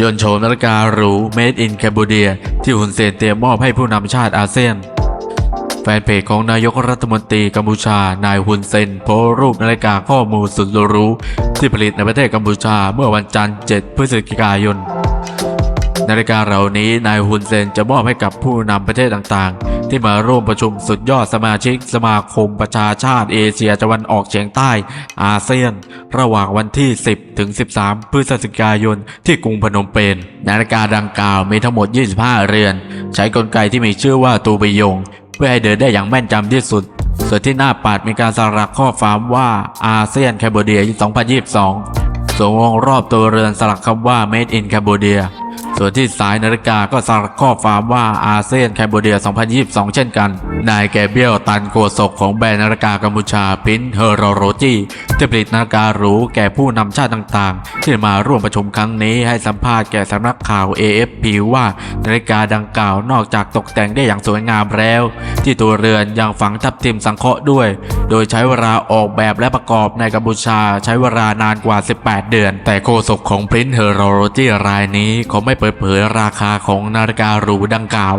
ยนโฉมนาฬิกาหรู Made in Cambodia ที่ฮุนเซนเตรียมมอบให้ผู้นำชาติอาเซียน แฟนเพจของนายกรัฐมนตรีกัมพูชา นายฮุนเซนโพสรูปนาฬิกาข้อมูลสุดหรู้ ที่ผลิตในประเทศกัมพูชาเมื่อวันจันทร์ 7 พฤศจิกายน นาฬิกาเหล่านี้นายฮุนเซนจะมอบให้กับผู้นำประเทศต่างๆ ที่มาร่วมประชุมสุดยอดสมาชิกสมาคมประชาชาติเอเชียตะวันออกเฉียงใต้อาเซียน ระหว่างวันที่ 10 ถึง 13 พฤศจิกายนที่กรุงพนมเปญนาฬิกาดังกล่าวมีทั้งหมด 25 เรือน ใช้กลไกที่มีชื่อว่าตูบิยง เพื่อให้เดินได้อย่างแม่นยำที่สุด ส่วนที่หน้าปัดมีการสลักข้อความว่าอาเซียนแคมโบเดีย 2022ส่วนวงรอบตัวเรือนสลักคำว่า Made in Cambodia ส่วนที่สายนาฬิกาก็สลักข้อความว่าอาเซียนแคมโบเดีย 2022 เช่นกัน นายแกเบียลตันโกศกของแบรนด์นาฬิกากัมพูชาพินเฮอร์โรจีที่ผลิตนาฬิกาหรูแก่ผู้นำชาติต่างๆ ที่มาร่วมประชุมครั้งนี้ให้สัมภาษณ์แก่สำนักข่าว AFP ว่านาฬิกาดังกล่าวนอกจากตกแต่งได้อย่างสวยงามแล้ว ที่ตัวเรือนยังฝังทับทิมสังเคราะห์ด้วย โดยใช้เวลาออกแบบและประกอบในกัมพูชาใช้เวลานานกว่า 18 เดือน แต่โฆษกของ Prince h e r o l o g y รายนี้เขาไม่เปิดเผยราคาของนาฬิกาหรูดังกล่าว